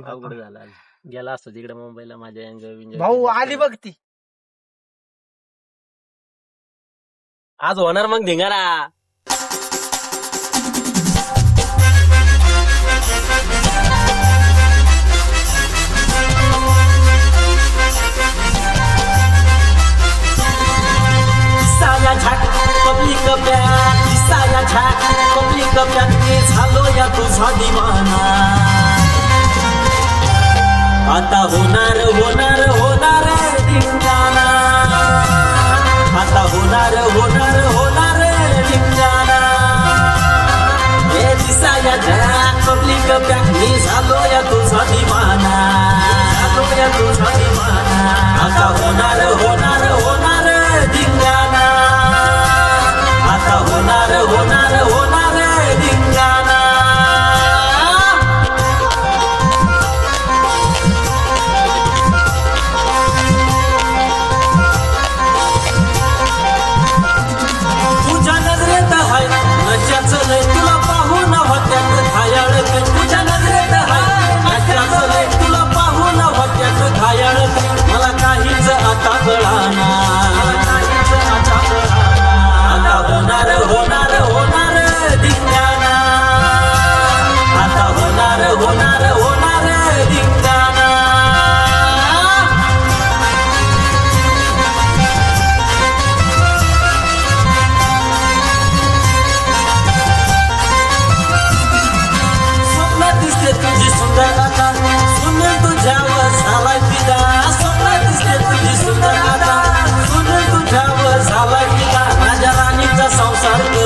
अवघड झाला आज. गेला असतो तिकडे मुंबईला माझ्या एन्जॉय बिन्जॉय भाऊ केली आली असती. बघ ती. आज होणार मग धिंगारा साया झाक पब्लिक बँक साया झाक पब्लिक बँक मी झालो या तुझा दिवाना आता होणार होणार something